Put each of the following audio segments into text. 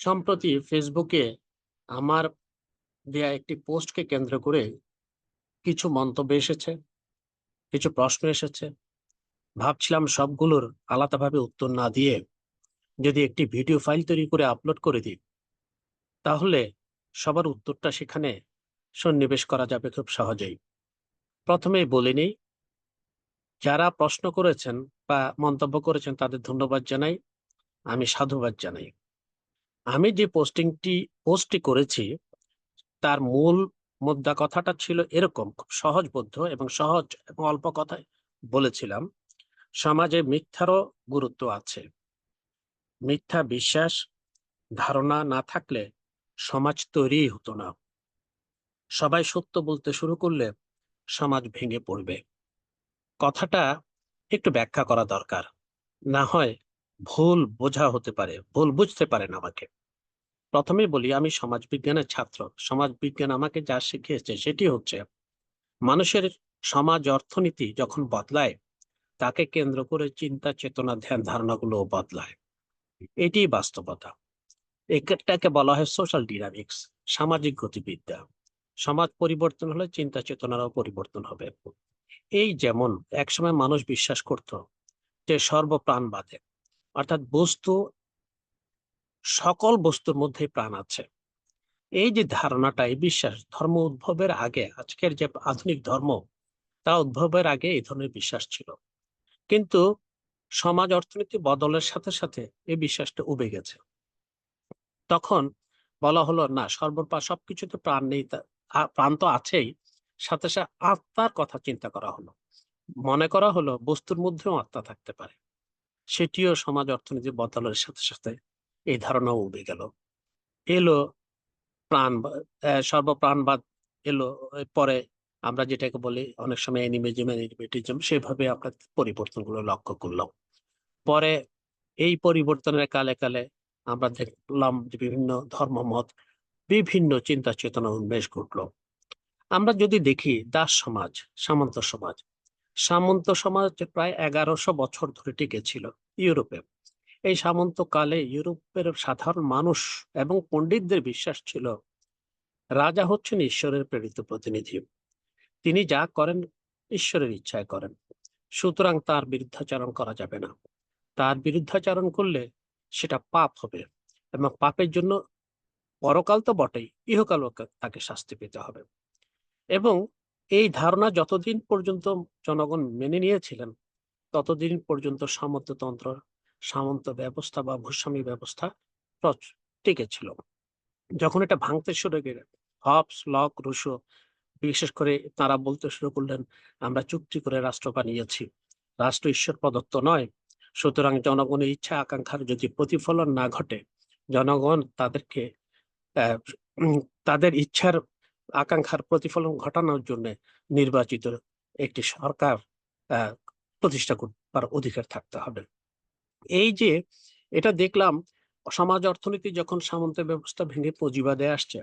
সম্প্রতি ফেসবুকে আমার দেয়া একটি পোস্টকে কেন্দ্র করে কিছু মন্তব্য এসেছে, কিছু প্রশ্ন এসেছে। ভাবছিলাম সবগুলোর আলাদাভাবে উত্তর না দিয়ে যদি একটি ভিডিও ফাইল তৈরি করে আপলোড করে দিই, তাহলে সবার উত্তরটা সেখানে সন্নিবেশ করা যাবে খুব সহজেই। প্রথমেই বলে নিই, যারা প্রশ্ন করেছেন বা মন্তব্য করেছেন তাদের ধন্যবাদ জানাই, আমি সাধুবাদ জানাই। আমি যে পোস্টিংটি, পোস্টটি করেছি, তার মূল মুদ্রা কথাটা ছিল এরকম, খুব সহজবোধ্য এবং সহজ এবং অল্প কথায় বলেছিলাম, সমাজে মিথ্যারও গুরুত্ব আছে। মিথ্যা বিশ্বাস, ধারণা না থাকলে সমাজ তৈরি হতো না। সবাই সত্য বলতে শুরু করলে সমাজ ভেঙে পড়বে। কথাটা একটু ব্যাখ্যা করা দরকার। না হয় ভুল বোঝা হতে পারে, ভুল বুঝতে পারেন আমাকে। প্রথমেই বলি, আমি সমাজ বিজ্ঞানের ছাত্র। সমাজ বিজ্ঞান আমাকে যা শিখিয়েছে সেটি হচ্ছে, মানুষের সমাজ অর্থনীতি যখন বদলায়, তাকে কেন্দ্র করে চিন্তা, চেতনা, ধ্যান ধারণাগুলো বদলায়। এটি বাস্তবতা। এটাকে বলা হয় সোশ্যাল ডিনামিক্স সামাজিক গতিবিদ্যা। সমাজ পরিবর্তন হলে চিন্তা, চেতনারও পরিবর্তন হবে। এই যেমন, একসময় মানুষ বিশ্বাস করত যে সর্বপ্রাণ বাদে অর্থাৎ বস্তু সকল বস্তুর মধ্যে প্রাণ আছে। এই যে ধারণাটা এই বিশ্বাস, ধর্ম উদ্ভবের আগে, আজকের যে আধুনিক ধর্ম, তা উদ্ভবের আগে এই ধরনের বিশ্বাস ছিল। কিন্তু সমাজ অর্থনীতি বদলের সাথে সাথে এই বিশ্বাসটা উবে গেছে। তখন বলা হলো, না, সর্বপা, সবকিছুতে প্রাণ নেই প্রাণ তো আছেই। সাথে সাথে আত্মার কথা চিন্তা করা হলো। মনে করা হলো, বস্তুর মধ্যেও আত্মা থাকতে পারে। সেটিও সমাজ অর্থনীতি বদলের সাথে সাথে এই ধারণা উবে গেল। এলো প্রাণ সর্বপ্রাণবাদ এলো পরে আমরা যেটাকে বলি অনেক সময় অ্যানিমেজম অ্যানিমেটিজম সেভাবে আমরা পরিবর্তনগুলো লক্ষ্য করলাম। পরে এই পরিবর্তনের কালে কালে আমরা দেখলাম যে বিভিন্ন ধর্মমত বিভিন্ন চিন্তা চেতনা উন্মেষ ঘটলো। আমরা যদি দেখি দাস সমাজ, সামন্ত সমাজ সামন্ত সমাজ প্রায় এগারোশো বছর ধরে টিকে ছিল ইউরোপে। এই সামন্তকালে ইউরোপের সাধারণ মানুষ এবং পণ্ডিতদের বিশ্বাস ছিল, রাজা হচ্ছেন ঈশ্বরের প্রেরিত প্রতিনিধি। তিনি যা করেন ঈশ্বরের ইচ্ছায় করেন। সুতরাং তার বিরুদ্ধাচরণ করা যাবে না। তার বিরুদ্ধাচরণ করলে সেটা পাপ হবে এবং পাপের জন্য পরকাল তো বটেই ইহকাল তাকে শাস্তি পেতে হবে। এবং এই ধারণা যতদিন পর্যন্ত জনগণ মেনে নিয়েছিলেন, ততদিন পর্যন্ত সামন্ততন্ত্র সামন্ত ব্যবস্থা বা ভূস্বামী ব্যবস্থা টিকে ছিল। যখন এটা ভাঙতে শুরু গেলে হবস, লক, রুশো, বিশেষ করে তারা বলতে শুরু করলেন, আমরা চুক্তি করে রাষ্ট্র বানিয়েছি। রাষ্ট্র ঈশ্বর প্রদত্ত নয়। সুতরাং জনগণের ইচ্ছা আকাঙ্ক্ষার যদি প্রতিফলন না ঘটে, জনগণ তাদেরকে তাদের ইচ্ছার আকাঙ্ক্ষার প্রতিফলন ঘটানোর জন্য নির্বাচিত একটি সরকার প্রতিষ্ঠা করবার অধিকার থাকতে হবে। এই যে এটা দেখলাম, সমাজ অর্থনীতি যখন সামন্ত ব্যবস্থা ভেঙে পুঁজিবাদে আসছে,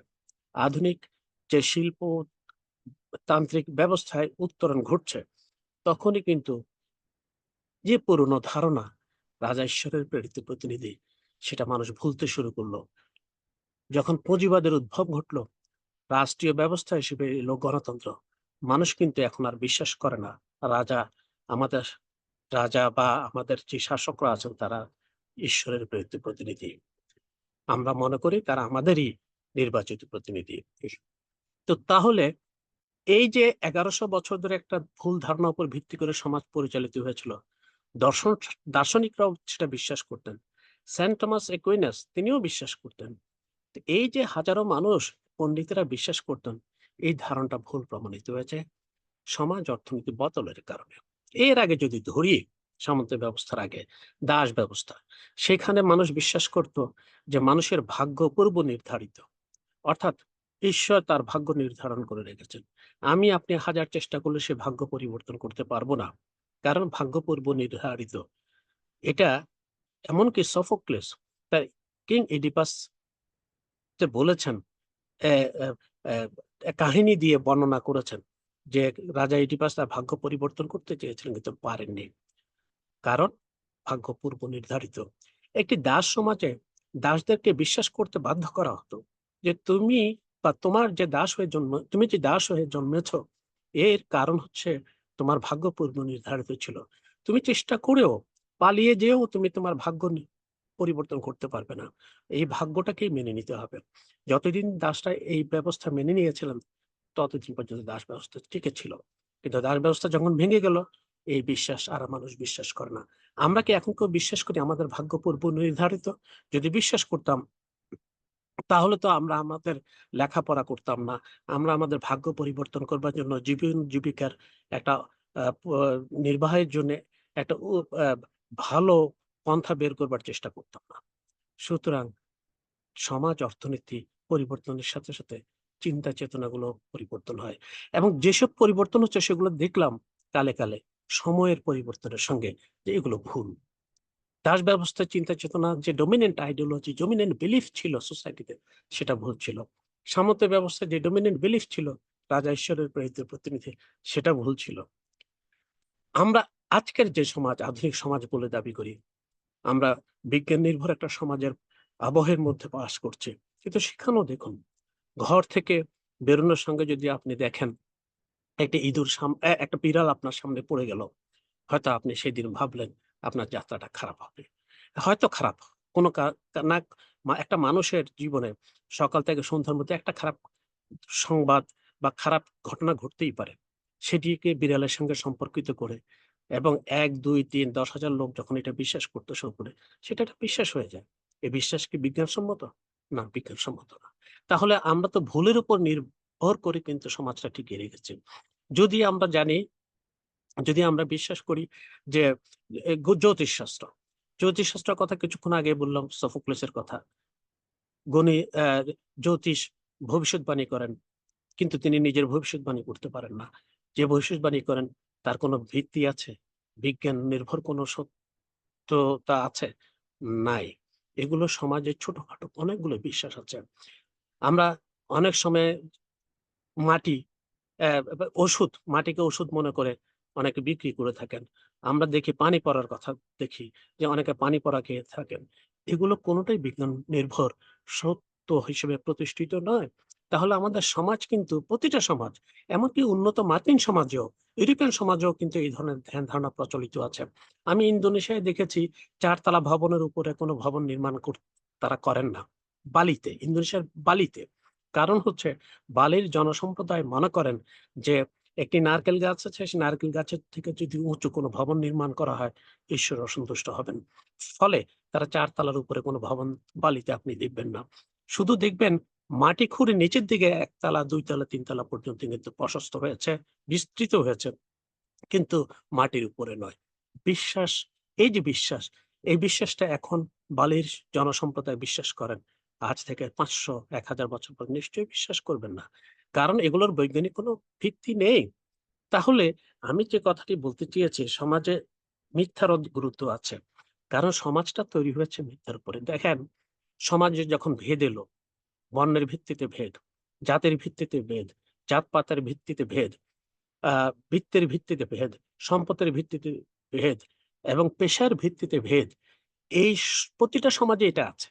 আধুনিক যে শিল্প তান্ত্রিক ব্যবস্থায় উত্তরণ ঘটছে, তখনই কিন্তু যে পুরনো ধারণা রাজা ঈশ্বরের প্রেরিত প্রতিনিধি, সেটা মানুষ ভুলতে শুরু করল। যখন পুঁজিবাদের উদ্ভব ঘটলো, রাষ্ট্রীয় ব্যবস্থা হিসেবে এলো গণতন্ত্র। মানুষ কিন্তু এখন আর বিশ্বাস করে না, রাজা আমাদের রাজা বা আমাদের যে শাসকরা আছেন, তারা ঈশ্বরের প্রেরিত প্রতিনিধি। আমরা মনে করি তারা আমাদেরই নির্বাচিত প্রতিনিধি। তো তাহলে এই যে এগারোশো বছর ধরে একটা ভুল ধারণা উপর ভিত্তি করে সমাজ পরিচালিত হয়েছিল, দর্শন, দার্শনিকরাও সেটা বিশ্বাস করতেন। সেন্ট টমাস একুইনাস তিনিও বিশ্বাস করতেন। এই যে হাজারো মানুষ পণ্ডিতেরা বিশ্বাস করতেন, এই ধারণাটা ভুল প্রমাণিত হয়েছে। সমাজ অর্থনীতি বদলের কারণে। এর আগে যদি ধরি সামন্ত ব্যবস্থার আগে দাস ব্যবস্থা সেখানে মানুষ বিশ্বাস করত যে মানুষের ভাগ্য পূর্ব নির্ধারিত অর্থাৎ ঈশ্বর তার ভাগ্য নির্ধারণ করে রেখেছেন আমি আপনি হাজার চেষ্টা করলে সে ভাগ্য পরিবর্তন করতে পারব না কারণ ভাগ্য পূর্ব নির্ধারিত এটা এমনকি সফোক্লেস তার কিং এডিপাস বলেছেন কাহিনী দিয়ে বর্ণনা করেছেন যে রাজা ইডিপাস তার ভাগ্য পরিবর্তন করতে চেয়েছিলেন, কিন্তু পারেননি। কারণ? ভাগ্য পূর্ব নির্ধারিত। একটি দাস সমাজে দাসদেরকে বিশ্বাস করতে বাধ্য করা হতো যে তুমি বা তোমার যে দাস হয়ে জন্ম, তুমি যে দাস হয়ে জন্মেছ, এর কারণ হচ্ছে তোমার ভাগ্য পূর্ব নির্ধারিত ছিল। তুমি চেষ্টা করেও পালিয়ে যেও তুমি তোমার ভাগ্য পরিবর্তন করতে পারবে না। এই ভাগ্যটাকেই মেনে নিতে হবে। যতদিন দাসরা এই ব্যবস্থা মেনে নিয়েছিলেন ততদিন পর্যন্ত দাস ব্যবস্থা টিকে ছিল। কিন্তু দাস ব্যবস্থা যখন ভেঙে গেল, এই বিশ্বাস আর মানুষ বিশ্বাস করে না। আমরা কি এখন কেউ বিশ্বাস করি? আমাদের ভাগ্য পূর্ব নির্ধারিত। যদি বিশ্বাস করতাম, তাহলে তো আমরা আমাদের লেখাপড়া করতাম না। আমরা আমাদের ভাগ্য পরিবর্তন করবার জন্য জীবন জীবিকার একটা নির্বাহের জন্য একটা ভালো পন্থা বের করবার চেষ্টা করতাম না। সুতরাং সমাজ, অর্থনীতি পরিবর্তনের সাথে সাথে চিন্তা চেতনাগুলো পরিবর্তন হয়। এবং যেসব পরিবর্তন হচ্ছে সেগুলো দেখলাম কালে কালে সময়ের পরিবর্তনের সঙ্গে যে এগুলো ভুল। দাস ব্যবস্থার চিন্তা চেতনা যে ডোমিনেন্ট আইডিওলজি ডোমিনেন্ট বিলিফ ছিল সোসাইটিতে সেটা ভুল ছিল। সামন্ত ব্যবস্থায় যে ডোমিনেন্ট বিলিফ ছিল, রাজা ঈশ্বরের প্রেরিত প্রতিনিধি, সেটা ভুল ছিল। আমরা আজকের যে সমাজ, আধুনিক সমাজ বলে দাবি করি, আমরা বিজ্ঞান নির্ভর একটা সমাজের আবহের মধ্যে বাস করছি। কিন্তু সেখানেও দেখুন ঘর থেকে বেরোনোর সঙ্গে যদি আপনি দেখেন, একটা ইঁদুর একটা বিড়াল আপনার সামনে পড়ে গেল, হয়তো আপনি সেদিন ভাবলেন আপনার যাত্রাটা খারাপ হবে। হয়তো খারাপ, কোনো না একটা মানুষের জীবনে সকাল থেকে সন্ধ্যার মধ্যে একটা খারাপ সংবাদ বা খারাপ ঘটনা ঘটতেই পারে। সেটিকে বিড়ালের সঙ্গে সম্পর্কিত করে এবং এক, দুই, তিন, দশ হাজার লোক যখন এটা বিশ্বাস করতে শুরু করে, সেটা একটা বিশ্বাস হয়ে যায়। এই বিশ্বাস কি বিজ্ঞানসম্মত? না বিজ্ঞানসম্মত না তাহলে আমরা তো ভুলের উপর নির্ভর করে কিন্তু সমাজটা টিকিয়ে রেখেছি যদি আমরা জানি, যদি আমরা বিশ্বাস করি যে জ্যোতিষশাস্ত্র জ্যোতিষশাস্ত্রের কথা কিছুক্ষণ আগে বললাম, সফোক্লেসের কথা। গণি জ্যোতিষ ভবিষ্যৎবাণী করেন, কিন্তু তিনি নিজের ভবিষ্যৎবাণী করতে পারেন না। যে ভবিষ্যৎবাণী করেন, তার কোনো ভিত্তি আছে? বিজ্ঞান নির্ভর কোনো সত্যতা আছে? নাই। এগুলো সমাজে ছোটখাটো অনেকগুলো বিশ্বাস আছে। আমরা অনেক সময় মাটি ওষুধ, মাটিকে ওষুধ মনে করে অনেকে বিক্রি করে থাকেন। আমরা দেখি পানি পড়ার কথা দেখি যে অনেকে পানি পড়া খেয়ে থাকেন। এগুলো কোনোটাই বিজ্ঞান নির্ভর সত্য হিসেবে প্রতিষ্ঠিত নয়। তাহলে আমাদের সমাজ কিন্তু, প্রতিটা সমাজ, এমনকি উন্নত মার্কিন সমাজেও, ইউরোপিয়ান সমাজেও কিন্তু এই ধরনের ধ্যান ধারণা প্রচলিত আছে। আমি ইন্দোনেশিয়ায় দেখেছি, চারতলা ভবনের উপরে কোনো ভবন নির্মাণ তারা করেন না। বালিতে, ইন্দোনেশিয়ার বালিতে। কারণ হচ্ছে, বালির জনসম্প্রদায় মনে করেন যে, একটি নারকেল গাছ আছে, সেই নারকেল গাছের থেকে যদি উঁচু কোনো ভবন নির্মাণ করা হয়, ঈশ্বর অসন্তুষ্ট হবেন। ফলে তারা চারতলার উপরে কোনো ভবন বালিতে আপনি দেখবেন না। শুধু দেখবেন মাটি খুঁড়ে নিচের দিকে একতলা, দুইতলা, তিনতলা পর্যন্ত কিন্তু প্রশস্ত হয়েছে, বিস্তৃত হয়েছে, কিন্তু মাটির উপরে নয়। বিশ্বাস, এই যে বিশ্বাস, এই বিশ্বাসটা এখন বালির জনসম্প্রদায় বিশ্বাস করেন। আজ থেকে পাঁচশো, এক হাজার বছর পর নিশ্চয়ই বিশ্বাস করবেন না। কারণ এগুলোর বৈজ্ঞানিক কোনো ভিত্তি নেই। তাহলে আমি যে কথাটি বলতে চেয়েছি, সমাজে মিথ্যার গুরুত্ব আছে। কারণ সমাজটা তৈরি হয়েছে মিথ্যার উপরে। দেখেন, সমাজে যখন ভেদ এলো বর্ণের ভিত্তিতে ভেদ, জাতের ভিত্তিতে ভেদ, জাতপাতের ভিত্তিতে ভেদ বৃত্তের ভিত্তিতে ভেদ, সম্পদের ভিত্তিতে ভেদ এবং পেশার ভিত্তিতে ভেদ। এই প্রতিটা সমাজে এটা আছে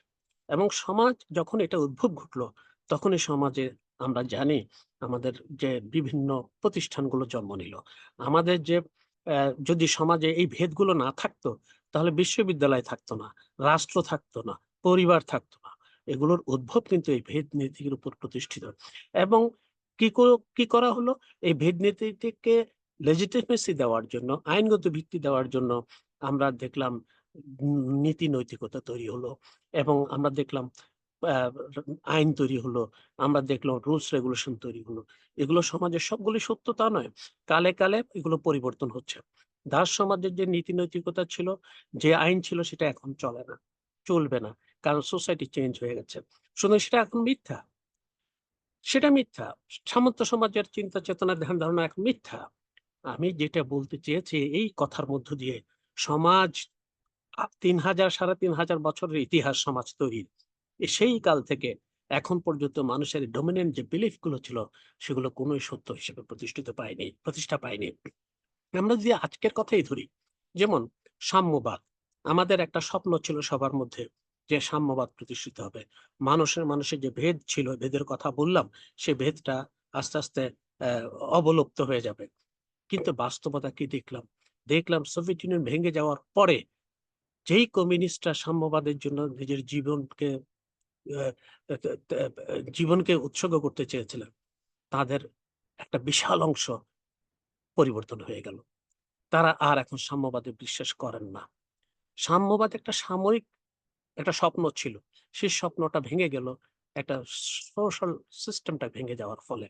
এবং সমাজ যখন এটা উদ্ভব ঘটলো, তখন এই সমাজে আমরা জানি আমাদের যে বিভিন্ন প্রতিষ্ঠানগুলো জন্ম নিল। আমাদের যে যদি সমাজে এই ভেদগুলো না থাকতো, তাহলে বিশ্ববিদ্যালয় থাকতো না, রাষ্ট্র থাকতো না, পরিবার থাকতো না। এগুলোর উদ্ভব কিন্তু এই ভেদ নীতির উপর প্রতিষ্ঠিত। এবং কি কি করা হলো? এই ভেদ নীতিকে লেজিটিমেসি দেওয়ার জন্য, আইনগত ভিত্তি দেওয়ার জন্য আমরা দেখলাম নীতি নৈতিকতা তৈরি হলো এবং আমরা দেখলাম আইন তৈরি হলো, আমরা দেখলাম রুলস রেগুলেশন তৈরি হলো। এগুলো সমাজের সবগুলি সত্য তা নয়। কালে কালে এগুলো পরিবর্তন হচ্ছে। দাস সমাজের যে নীতি নৈতিকতা ছিল, যে আইন ছিল সেটা এখন চলে না, চলবে না। কারণ সোসাইটি চেঞ্জ হয়ে গেছে। সুতরাং সেটা এখন মিথ্যা। সেটা মিথ্যা। সামন্ত সমাজের চিন্তা চেতনা ধ্যান ধারণা এখন মিথ্যা। আমি যেটা বলতে চেয়েছি, এই কথার মধ্য দিয়ে সমাজ তিন হাজার, সাড়ে তিন হাজার বছরের ইতিহাস সমাজ তৈরির সেই কাল থেকে এখন পর্যন্ত মানুষের ডোমিনেন্ট যে বিলিফগুলো ছিল, সেগুলো কোনোই সত্য হিসেবে প্রতিষ্ঠিত পায়নি, প্রতিষ্ঠা পায়নি। আমরা যদি আজকের কথাই ধরি, যেমন সাম্যবাদ। আমাদের একটা স্বপ্ন ছিল সবার মধ্যে যে সাম্যবাদ প্রতিষ্ঠিত হবে। মানুষের মানুষের যে ভেদ ছিল, ভেদের কথা বললাম, সে ভেদটা আস্তে আস্তে অবলুপ্ত হয়ে যাবে। কিন্তু বাস্তবতা কি দেখলাম? দেখলাম সোভিয়েত ইউনিয়ন ভেঙে যাওয়ার পরে যেই কমিউনিস্টরা সাম্যবাদের জন্য নিজের জীবনকে জীবনকে উৎসর্গ করতে চেয়েছিলেন, তাদের একটা বিশাল অংশ পরিবর্তন হয়ে গেল। তারা আর এখন সাম্যবাদে বিশ্বাস করেন না। সাম্যবাদ একটা সাময়িক একটা স্বপ্ন ছিল। সেই স্বপ্নটা ভেঙে গেল, একটা সোশ্যাল সিস্টেমটা ভেঙে যাওয়ার ফলে।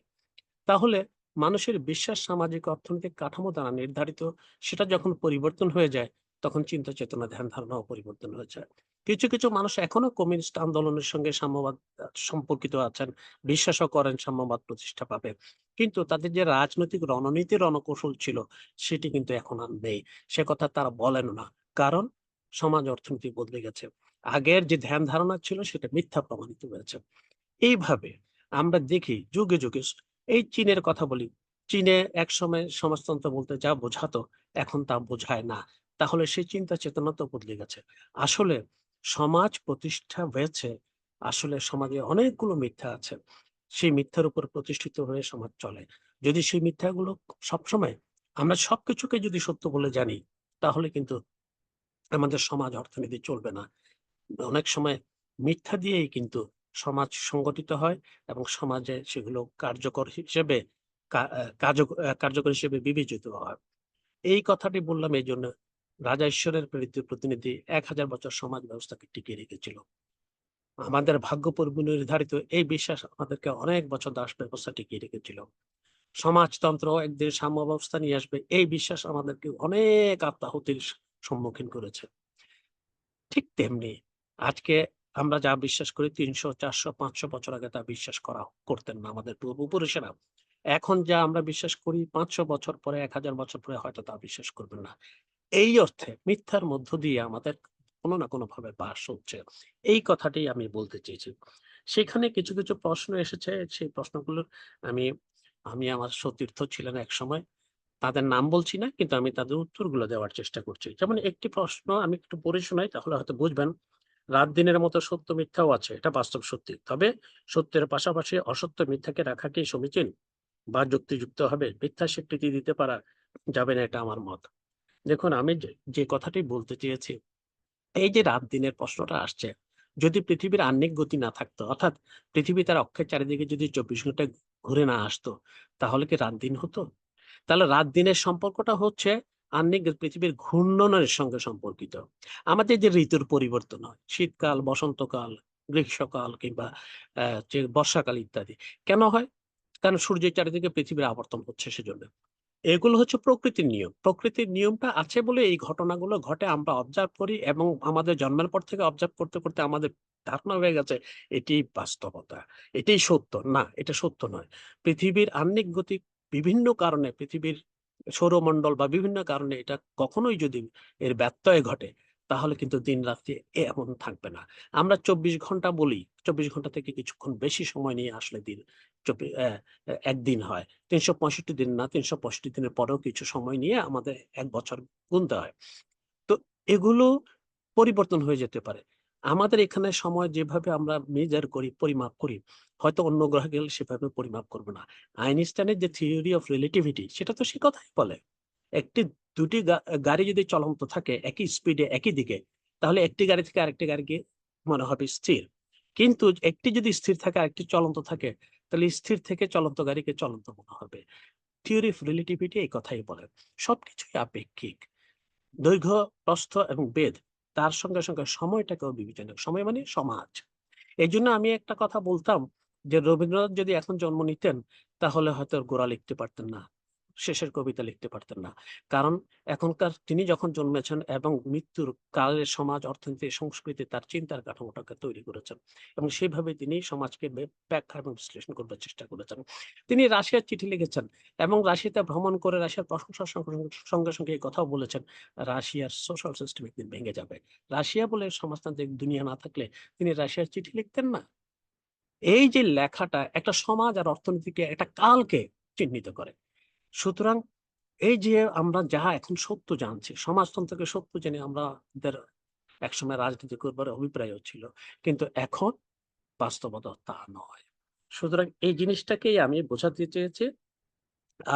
তাহলে মানুষের বিশ্বাস, সামাজিক, অর্থনৈতিক কাঠামো দ্বারা নির্ধারিত, সেটা যখন পরিবর্তন হয়ে যায়, তখন চিন্তা, চেতনা, ধ্যান ধারণাও পরিবর্তন হয়ে যায়। কিছু কিছু মানুষ এখনও কমিউনিস্ট আন্দোলনের সঙ্গে সাম্যবাদ সম্পর্কিত আছেন, বিশ্বাসও করেন, সাম্যবাদ প্রতিষ্ঠা পাবে। কিন্তু তাদের যে রাজনৈতিক রণনীতি, রণকৌশল ছিল, সেটি কিন্তু এখন আর নেই। সে কথা তারা বলেন না। কারণ সমাজ অর্থনীতি বদলে গেছে। আগের যে ধ্যান ধারণা ছিল সেটা মিথ্যা প্রমাণিত হয়েছে। এইভাবে আমরা দেখি যুগে যুগে এই চীনের কথা বলি। চীনে একসময় সমাজতন্ত্র বলতে যা বোঝাতো এখন তা বোঝায় না। তাহলে সেই চিন্তা চেতনা তো বদলে গেছে। আসলে সমাজ প্রতিষ্ঠা হয়েছে, আসলে সমাজে অনেকগুলো মিথ্যা আছে। সেই মিথ্যার উপর প্রতিষ্ঠিত হয়ে সমাজ চলে। যদি সেই মিথ্যাগুলো সবসময় আমরা সবকিছুকে যদি সত্য বলে জানি, তাহলে কিন্তু আমাদের সমাজ অর্থনীতি চলবে না। অনেক সময় মিথ্যা দিয়েই কিন্তু সমাজ সংগঠিত হয় এবং সমাজে সেগুলো কার্যকর হিসেবে কার্যকর হিসেবে বিবেচিত হয়। এই কথাটি বললাম এই জন্য রাজা ঈশ্বরের প্রেরিত প্রতিনিধি এক হাজার বছর সমাজ ব্যবস্থাকে টিকিয়ে রেখেছিল। আমাদের ভাগ্য নির্ধারিত এই বিশ্বাস আমাদেরকে অনেক বছর দাস ব্যবস্থা টিকিয়ে রেখেছিল। সমাজতন্ত্র একদিন সাম্য ব্যবস্থা নিয়ে আসবে, এই বিশ্বাস আমাদেরকে অনেক আত্মাহুতির সম্মুখীন করেছে। ঠিক তেমনি আজকে আমরা যা বিশ্বাস করি, তিনশো, চারশো, পাঁচশো বছর আগে তা বিশ্বাস করা করতেন না আমাদের পূর্বপুরুষেরা। এখন যা আমরা বিশ্বাস করি, পাঁচশো বছর পরে, এক হাজার বছর পরে হয়তো তা বিশ্বাস করবেন না। এই অর্থে মিথ্যার মধ্য দিয়ে আমাদের কোনো না কোনো ভাবে বাস হচ্ছে। এই কথাটি আমি বলতে চেয়েছি। সেখানে কিছু কিছু প্রশ্ন এসেছে। সেই প্রশ্নগুলোর আমি আমি আমার সতীর্থ ছিলেন এক সময়। তাদের নাম বলছি না, কিন্তু আমি তাদের উত্তরগুলো দেওয়ার চেষ্টা করছি। যেমন একটি প্রশ্ন আমি একটু পড়ে শোনাই, তাহলে হয়তো বুঝবেন। রাত দিনের মতো সত্য মিথ্যাও আছে, এটা বাস্তব সত্যি। তবে সত্যের পাশাপাশি অসত্য মিথ্যাকে রাখা কি সমীচীন? বা যুক্তিযুক্ত হবে? মিথ্যা স্বীকৃতি দিতে পারা যাবে না, এটা আমার মত। দেখুন, আমি যে কথাটি বলতে চেয়েছি, এই যে রাত দিনের প্রশ্নটা আসছে, যদি পৃথিবীর আহ্নিক গতি না থাকতো, অর্থাৎ পৃথিবী তার অক্ষের চারিদিকে যদি চব্বিশ ঘণ্টা ঘুরে না আসতো, তাহলে কি রাত দিন হতো? তাহলে রাত দিনের সম্পর্কটা হচ্ছে আহ্নিক পৃথিবীর ঘূর্ণনের সঙ্গে সম্পর্কিত। আমাদের যে ঋতুর পরিবর্তন হয়, শীতকাল, বসন্তকাল, গ্রীষ্মকাল কিংবা বর্ষাকাল ইত্যাদি, কেন হয়? কারণ সূর্যের চারিদিকে পৃথিবীর আবর্তন হচ্ছে সেজন্য। এগুলো হচ্ছে প্রকৃতির নিয়ম। প্রকৃতির নিয়মটা আছে বলে এই ঘটনাগুলো ঘটে, আমরা অবজার্ভ করি এবং আমাদের জন্মের পর থেকে অবজার্ভ করতে করতে আমাদের ধারণা হয়ে গেছে এটি বাস্তবতা। এটাই সত্য। না, এটা সত্য নয়। পৃথিবীর আহ্নিক গতি বিভিন্ন কারণে, পৃথিবীর সৌরমণ্ডল বা বিভিন্ন কারণে এটা কখনোই যদি এর ব্যত্যয় ঘটে, তাহলে কিন্তু দিন রাত্রি এমন থাকবে না। আমরা চব্বিশ ঘণ্টা বলি, চব্বিশ ঘণ্টা থেকে কিছুক্ষণ বেশি সময় নিয়ে আসলে দিন একদিন হয়। তিনশো পঁয়ষট্টি দিন না, তিনশো পঁয়ষট্টি দিনের পরেও কিছু সময় নিয়ে আমাদের এক বছর গুনতে হয়। তো এগুলো পরিবর্তন হয়ে যেতে পারে। আমাদের এখানে সময় যেভাবে আমরা মেজার করি, পরিমাপ করি, হয়তো অন্য গ্রহে গেলে সেভাবে পরিমাপ করব না। আইনস্টাইনের যে থিওরি অফ রিলেটিভিটি সেটা তো সে কথাই বলে। একটি, দুটি গাড়ি যদি চলন্ত থাকে, একই স্পিডে একই দিকে, তাহলে একটি গাড়ি থেকে আরেকটি গাড়িকে মনে হবে স্থির। কিন্তু একটি যদি স্থির থাকে, আরেকটি চলন্ত থাকে, তাহলে স্থির থেকে চলন্ত গাড়িকে চলন্ত মনে হবে। থিওরি অফ রিলেটিভিটি এই কথাই বলে। সবকিছুই আপেক্ষিক। দৈর্ঘ্য, প্রস্থ এবং বেদ তার সঙ্গে সঙ্গে সময়টাকেও বিবেচনা সময় মানে সমাজ। এই জন্য আমি একটা কথা বলতাম যে, রবীন্দ্রনাথ যদি এখন জন্ম নিতেন, তাহলে হয়তো গোড়া লিখতে পারতেন না। শেষের কবিতা লিখতে পারতেন না। কারণ এখনকার তিনি যখন জন্মেছেন এবং মৃত্যুর কালের সমাজ, অর্থনীতি, সংস্কৃতি তার চিন্তার কাঠামোটাকে তৈরি করেছেন এবং সেইভাবে তিনি সমাজকে ব্যাখ্যা এবং বিশ্লেষণ করবার চেষ্টা করেছেন। তিনি রাশিয়ার চিঠি লিখেছেন এবং রাশিয়াতে ভ্রমণ করে রাশিয়ার প্রশংসার সঙ্গে সঙ্গে এই কথাও বলেছেন, রাশিয়ার সোশ্যাল সিস্টেম একদিন ভেঙে যাবে। রাশিয়া বলে সমাজতান্ত্রিক দুনিয়া না থাকলে তিনি রাশিয়ার চিঠি লিখতেন না। এই যে লেখাটা একটা সমাজ আর অর্থনীতিকে একটা কালকে চিহ্নিত করে। সুতরাং এই যে আমরা যা এখন সত্য জানছি, সমাজতন্ত্রকে সত্য জেনে আমাদের একসময় রাজনীতি করবার অভিপ্রায়ও ছিল, কিন্তু এখন বাস্তবতা তা নয়। সুতরাং এই জিনিসটাকেই আমি বোঝাতে চেয়েছি।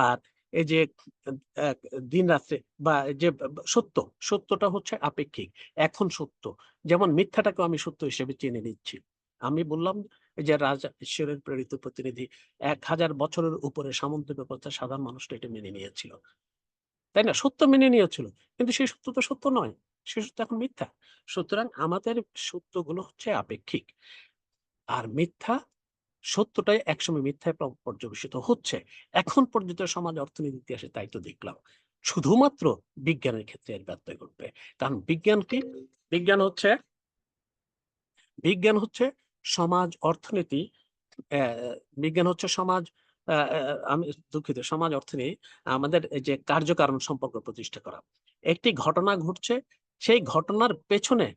আর এই যে দিন রাত্রে বা যে, সত্য, সত্যটা হচ্ছে আপেক্ষিক, এখন সত্য। যেমন মিথ্যাটাকেও আমি সত্য হিসেবে চেনে নিচ্ছি। আমি বললাম যে রাজা ঈশ্বরের প্রেরিত প্রতিনিধি, এক হাজার বছরের উপরে সামন্ত ব্যবস্থা সাধারণ মানুষটা এটা মেনে নিয়েছিল। তাই না? সত্য মেনে নিয়েছিল। কিন্তু সেই সত্য তো সত্য নয়। সে সত্য এখন মিথ্যা। সুতরাং আমাদের সত্যগুলো হচ্ছে আপেক্ষিক। আর মিথ্যা, সত্যটাই একসময় মিথ্যায় পর্যবেসিত হচ্ছে। এখন পর্যন্ত সমাজ অর্থনীতি ইতিহাসে তাই তো দেখলাম। শুধুমাত্র বিজ্ঞানের ক্ষেত্রে এর ব্যত্যয় ঘটবে। কারণ বিজ্ঞান কি বিজ্ঞান হচ্ছে বিজ্ঞান হচ্ছে সমাজ অর্থনীতি বিজ্ঞান হচ্ছে সমাজ আমি দুঃখিত, সমাজ অর্থনীতি আমাদের যে কার্যকারণ সম্পর্ক প্রতিষ্ঠা করা। একটি ঘটনা ঘটছে, সেই ঘটনার পেছনে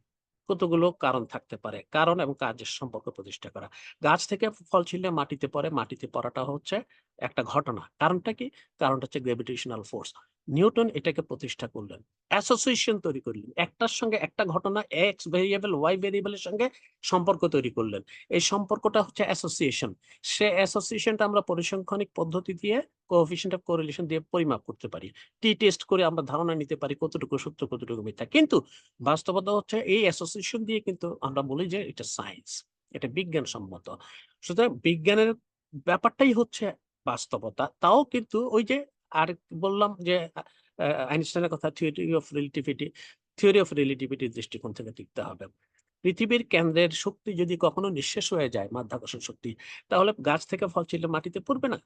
কতগুলো কারণ থাকতে পারে, কারণ এবং কাজের সম্পর্ক প্রতিষ্ঠা করা। গাছ থেকে ফল ছিঁড়লে মাটিতে পড়ে, মাটিতে পড়াটা হচ্ছে একটা ঘটনা। কারণটা কি? কারণটা হচ্ছে গ্রেভিটেশনাল ফোর্স নিউটন এটাকে প্রতিষ্ঠা করলেন। অ্যাসোসিয়েশন তৈরি করলেন। একটার সঙ্গে একটা ঘটনা এক্স ভেরিয়েবল ওয়াই ভেরিয়েবলের সঙ্গে সম্পর্ক তৈরি করলেন। এই সম্পর্কটা হচ্ছে অ্যাসোসিয়েশন সে অ্যাসোসিয়েশনটা আমরা পরিসংখ্যানিক পদ্ধতি দিয়ে কোএফিসিয়েন্ট অফ কোরিলেশন দিয়ে পরিমাপ করতে পারি। টি টেস্ট করে আমরা ধারণা নিতে পারি কতটুকু সত্য, কতটুকু মিথ্যা। কিন্তু বাস্তবতা হচ্ছে এই অ্যাসোসিয়েশন দিয়ে কিন্তু আমরা বলি যে এটা সায়েন্স এটা বিজ্ঞান সম্মত সুতরাং বিজ্ঞানের ব্যাপারটাই হচ্ছে বাস্তবতা। তাও কিন্তু ওই যে আর বললাম যে আইনস্টাইনের কথা theory of relativity theory of রিলেটিভিটির দৃষ্টিকোণ থেকে দেখতে হবে। পৃথিবীর কেন্দ্রের শক্তি যদি কখনো নিঃশেষ হয়ে যায়, মাধ্যাকর্ষণ শক্তি, তাহলে গাছ থেকে ফল ছিল মাটিতে পড়বে না?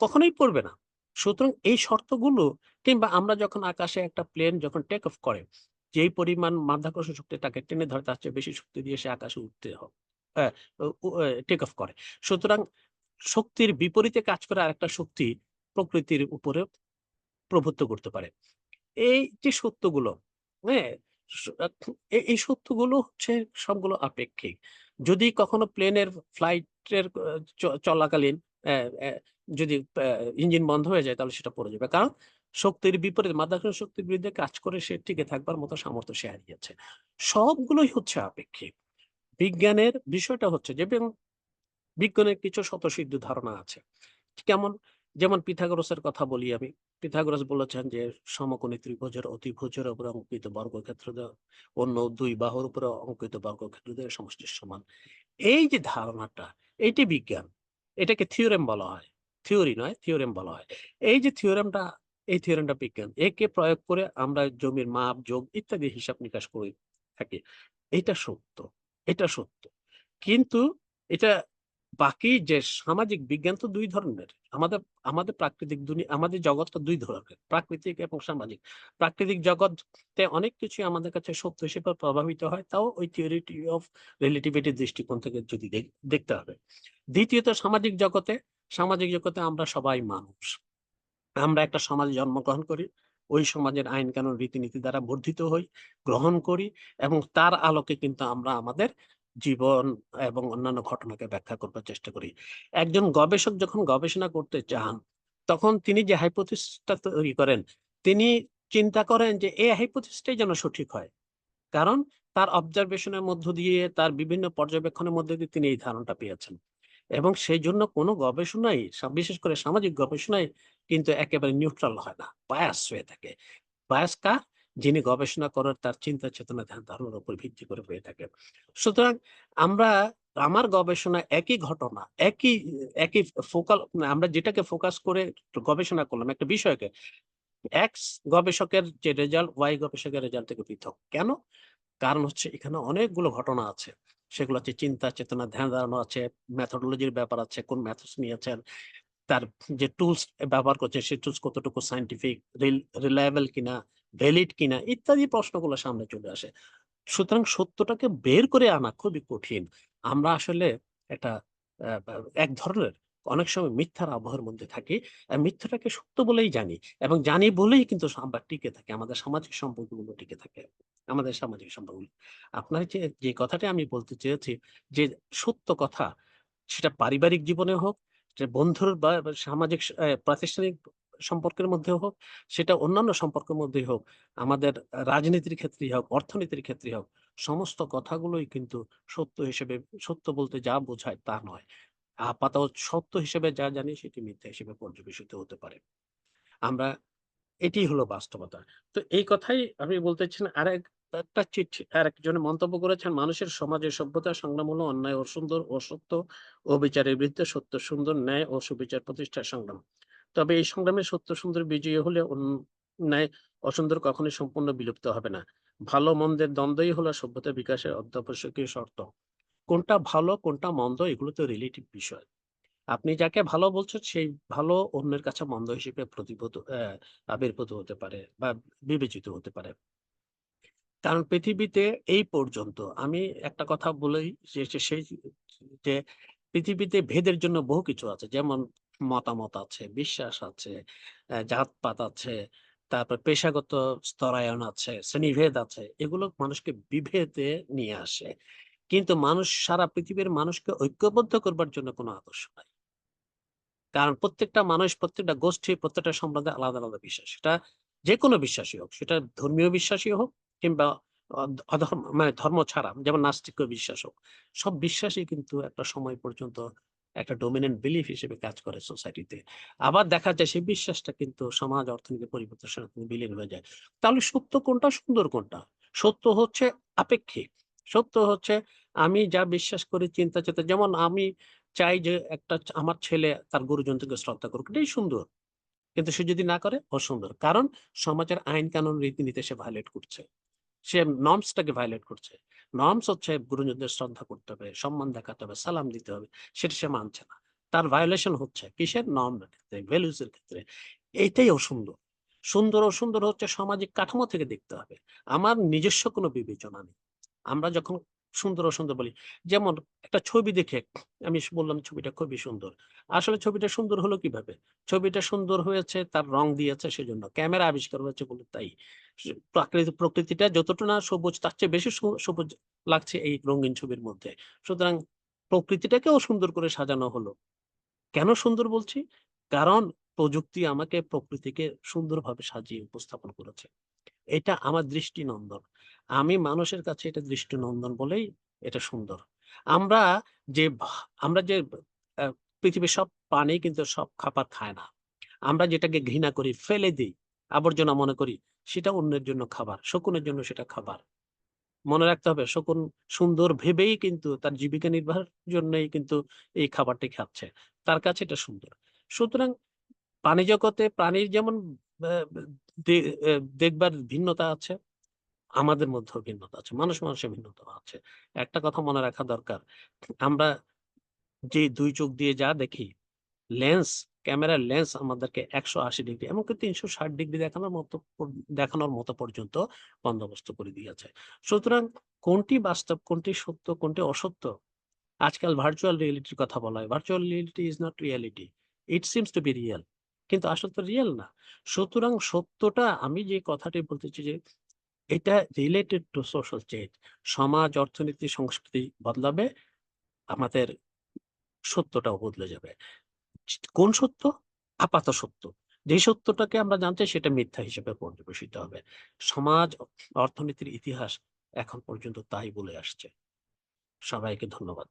কখনোই পড়বে না। সুতরাং এই শর্তগুলো, কিংবা আমরা যখন আকাশে একটা প্লেন যখন টেক অফ করে, যেই পরিমাণ মাধ্যাকর্ষণ শক্তি তাকে টেনে ধরে, তার চেয়ে বেশি শক্তি দিয়ে সে আকাশে উঠতে হবে টেক অফ করে। সুতরাং শক্তির বিপরীতে কাজ করে আরেকটা শক্তি প্রকৃতির উপরে প্রভুত্ব করতে পারে। এই যে সত্যগুলো হ্যাঁ? এই সত্যগুলো হচ্ছে সবগুলো আপেক্ষিক। যদি কখনো প্লেনের ফ্লাইটের চলাকালীন যদি ইঞ্জিন বন্ধ হয়ে যায় তাহলে সেটা পড়ে যাবে। কারণ শক্তির বিপরীত, মাধ্যাকর্ষণ শক্তির বিরুদ্ধে কাজ করে সে টিকে থাকবার মতো সামর্থ্য সে হারিয়েছে সবগুলোই হচ্ছে আপেক্ষিক। বিজ্ঞানের বিষয়টা হচ্ছে যে বিজ্ঞানের কিছু স্বতঃসিদ্ধ ধারণা আছে। কেমন? যেমন পিথাগোরাসের কথা বলি আমি। পিথাগোরাস বলেছেন যে, সমকোণী ত্রিভুজের অতিভুজের উপরে অঙ্কিত বর্গক্ষেত্র অন্য দুই বাহুর উপরে অঙ্কিত বর্গক্ষেত্র দিয়ে সমষ্টির সমান। এই যে ধারণাটা, এটি বিজ্ঞান। এটাকে থিওরেম বলা হয়। থিওরি নয়, থিওরেম বলা হয়। এই যে থিওরেমটা, এই থিওরেমটা বিজ্ঞান। একে প্রয়োগ করে আমরা জমির মাপ, যোগ ইত্যাদি হিসাব নিকাশ করে থাকি। এটা সত্য এটা সত্য। কিন্তু এটা বাকি যে সামাজিক বিজ্ঞান তো দুই ধরনের। আমাদের আমাদের প্রাকৃতিক দুনিয়া, আমাদের জগৎটা দুই ধরনের, প্রাকৃতিক এবং সামাজিক। প্রাকৃতিক জগৎতে অনেক কিছু আমাদের কাছে সত্য হিসেবে প্রভাবিত হয়, তাও ওই থিওরিটি অফ রিলেটিভিটির দৃষ্টিকোণ থেকে যদি দেখ- দেখতে হবে। দ্বিতীয়ত, সামাজিক জগতে সামাজিক জগতে আমরা সবাই মানুষ। আমরা একটা সমাজে জন্মগ্রহণ করি, ওই সমাজের আইন কানুন রীতিনীতি দ্বারা বর্ধিত হই, গ্রহণ করি এবং তার আলোকে কিন্তু আমরা আমাদের জীবন এবং অন্যান্য ঘটনাকে ব্যাখ্যা করবার চেষ্টা করি। একজন গবেষক যখন গবেষণা করতে চান, তখন তিনি যে হাইপোথিসটা তৈরি করেন, তিনি চিন্তা করেন যে এই হাইপোথিসটাই যেন সঠিক হয়। কারণ তার অবজারভেশনের মধ্য দিয়ে, তার বিভিন্ন পর্যবেক্ষণের মধ্যে দিয়ে তিনি এই ধারণাটা পেয়েছেন। এবং সেই জন্য কোনো গবেষণাই, বিশেষ করে সামাজিক গবেষণায় কিন্তু একেবারে নিউট্রাল হয় না বায়াস হয়ে থাকে। বায়াস কার? যিনি গবেষণা করার তার চিন্তা চেতনা ধ্যান ধারণার উপর ভিত্তি করে হয়ে থাকে। সুতরাং আমরা, আমার গবেষণা একই ঘটনা, একই একই ফোকাল আমরা যেটাকে ফোকাস করে গবেষণা করলাম একটা বিষয়কে এক্স গবেষকের যে রেজাল্ট ওয়াই গবেষকের রেজাল্ট থেকে পৃথক। কেন? কারণ হচ্ছে এখানে অনেকগুলো ঘটনা আছে। সেগুলো হচ্ছে চিন্তা চেতনা ধ্যান ধারণা আছে মেথোডোলজির ব্যাপার আছে, কোন ম্যাথস নিয়েছেন তার যে টুলস ব্যবহার করছে সেই টুলস কতটুকু সাইন্টিফিক রিলায়েবল কিনা ভ্যালিড কিনা ইত্যাদি প্রশ্নগুলো সামনে চলে আসে। সুতরাং সত্যটাকে বের করে আনা খুবই কঠিন। আমরা আসলে একটা এক ধরনের অনেক সময় মিথ্যার আবহাওয়ার মধ্যে থাকি। মিথ্যাটাকে সত্য বলেই জানি এবং জানি বলেই কিন্তু আমরা টিকে থাকি। আমাদের সামাজিক সম্পর্কগুলো টিকে থাকে। আমাদের সামাজিক সম্পর্কগুলো। আপনার যে যে কথাটা আমি বলতে চেয়েছি যে, সত্য কথা সেটা পারিবারিক জীবনে হোক যে বন্ধুর বা সামাজিক প্রাতিষ্ঠানিক সম্পর্কের মধ্যে হোক, সেটা অন্যান্য সম্পর্কের মধ্যেই হোক, আমাদের রাজনীতির ক্ষেত্রেই হোক, অর্থনীতির ক্ষেত্রেই হোক, সমস্ত কথাগুলোই কিন্তু সত্য হিসেবে সত্য বলতে যা বোঝায় তা নয়। আপাতত সত্য হিসেবে যা জানি সেটি মিথ্যা হিসেবে পর্যবেসিত হতে পারে। আমরা এটিই হলো বাস্তবতা। তো এই কথাই আমি বলতেছেন আরেক একটা চিঠি আরেকজন মন্তব্য করেছেন, "মানুষের সমাজে সভ্যতা সংগ্রাম হলো অন্যায়, অসুন্দর, অসত্য, অবিচারের বিরুদ্ধে সত্য, সুন্দর, ন্যায় ও সুবিচার প্রতিষ্ঠার সংগ্রাম। তবে এই সংগ্রামে সত্য সুন্দর বিজয়ী হলে অন্যায়, অসুন্দর কখনোই সম্পূর্ণ বিলুপ্ত হবে না। ভালো মন্দের দ্বন্দ্বই হলো সভ্যতার বিকাশের অত্যাবশ্যকীয় শর্ত।" কোনটা ভালো, কোনটা মন্দ এগুলো তো রিলেটিভ বিষয়। আপনি যাকে ভালো বলছেন সেই ভালো অন্যের কাছে মন্দ হিসেবে প্রতিভূত আবির্ভূত হতে পারে বা বিবেচিত হতে পারে। কারণ পৃথিবীতে এই পর্যন্ত আমি একটা কথা বলেই যে সেই যে পৃথিবীতে ভেদের জন্য বহু কিছু আছে। যেমন মতামত আছে, বিশ্বাস আছে, জাতপাত আছে, তারপর পেশাগত স্তরায়ন আছে, শ্রেণীভেদ আছে। এগুলো মানুষকে বিভেদে নিয়ে আসে। কিন্তু মানুষ সারা পৃথিবীর মানুষকে ঐক্যবদ্ধ করবার জন্য কোনো আদর্শ নাই। কারণ প্রত্যেকটা মানুষ, প্রত্যেকটা গোষ্ঠী, প্রত্যেকটা সম্প্রদায় আলাদা, আলাদা বিশ্বাস। সেটা যেকোনো বিশ্বাসই হোক। সেটা ধর্মীয় বিশ্বাসই হোক কিংবা অধর্ম মানে ধর্ম ছাড়া যেমন নাস্তিক বিশ্বাস হোক। সব বিশ্বাসই কিন্তু একটা সময় পর্যন্ত একটা ডমিন্যান্ট বিলিফ হিসেবে কাজ করে সোসাইটিতে। আবার দেখা যায় সেই বিশ্বাসটা কিন্তু সমাজ অর্থনীতি পরিবর্তনের সাথে বিলীন হয়ে যায়। তাহলে সত্য কোনটা, সুন্দর কোনটা? সত্য হচ্ছে আপেক্ষিক। সত্য হচ্ছে আমি যা বিশ্বাস করি চিন্তা চেতা যেমন আমি চাই যে একটা আমার ছেলে তার গুরুজনদেরকে শ্রদ্ধা করুক। এটাই সুন্দর। কিন্তু সে যদি না করে অসুন্দর। কারণ সমাজের আইন কানুন রীতিনীতি সে ভায়োলেট করছে। সে নর্মসটাকে ভায়োলেট করছে। নর্মস হচ্ছে গুরুজনদের শ্রদ্ধা করতে হবে, সম্মান দেখাতে হবে, সালাম দিতে হবে। সেটা সে মানছে না। তার ভায়োলেশন হচ্ছে কিসের? নর্ম এর ক্ষেত্রে, ভ্যালুজ এর ক্ষেত্রে। এইটাই অসুন্দর। সুন্দর অসুন্দর হচ্ছে সামাজিক কাঠামো থেকে দেখতে হবে। আমার নিজস্ব কোনো বিবেচনা নেই। আমরা যখন সুন্দর অসুন্দর বলি, যেমন একটা ছবি দেখে আমি বললাম ছবিটা খুবই সুন্দর। আসলে ছবিটা সুন্দর হলো কীভাবে? ছবিটা সুন্দর হয়েছে তার রং দিয়েছে সেজন্য। ক্যামেরা আবিষ্কার হয়েছে বলে তাই। প্রাকৃতিক প্রকৃতিটা যতটা না সবুজ তার চেয়ে বেশি সবুজ লাগছে এই রঙিন ছবির মধ্যে। সুতরাং প্রকৃতিটাকেও সুন্দর করে সাজানো হলো। কেন সুন্দর বলছি? কারণ প্রযুক্তি আমাকে প্রকৃতিকে সুন্দরভাবে সাজিয়ে উপস্থাপন করেছে। এটা আমার দৃষ্টিনন্দন। আমি মানুষের কাছে এটা দৃষ্টিনন্দন বলেই এটা সুন্দর। আমরা যে আমরা যে পৃথিবীর সব প্রাণী কিন্তু সব খাবার খায় না। আমরা যেটাকে ঘৃণা করি, ফেলে দেই, আবর্জনা মনে করি, সেটা অন্যের জন্য খাবার। শকুনের জন্য সেটা খাবার। মনে রাখতে হবে শকুন সুন্দর ভেবেই কিন্তু তার জীবিকা নির্বাহের জন্যই কিন্তু এই খাবারটি খাচ্ছে। তার কাছে এটা সুন্দর। সুতরাং প্রাণী জগতে প্রাণীর যেমন দেখবার ভিন্নতা আছে, আমাদের মধ্যেও ভিন্নতা আছে। মানুষ মানুষের ভিন্নতা আছে। একটা কথা মনে রাখা দরকার। আমরা যে দুই চোখ দিয়ে যা দেখি, লেন্স, ক্যামেরার লেন্স আমাদেরকে ১৮০ ডিগ্রি এমনকি ৩৬০ ডিগ্রি দেখানোর মতো দেখানোর মতো পর্যন্ত বন্দোবস্ত করে দিয়েছে। সুতরাং কোনটি বাস্তব, কোনটি সত্য, কোনটি অসত্য? আজকাল ভার্চুয়াল রিয়েলিটির কথা বলা হয়। Virtual reality is not reality. It seems to be real. কিন্তু আসলে তো রিয়েল না। সুতরাং সত্যটা আমি যে কথাটি বলতেছি যে এটা রিলেটেড টু সোশ্যাল চেঞ্জ। সমাজ, অর্থনীতি, সংস্কৃতি বদলাবে, আমাদের সত্যটাও বদলে যাবে। কোন সত্য? আপাত সত্য। যে সত্যটাকে আমরা জানতে সেটা মিথ্যা হিসেবে পর্যবেসিত হবে। সমাজ, অর্থনীতির ইতিহাস এখন পর্যন্ত তাই বলে আসছে। সবাইকে ধন্যবাদ।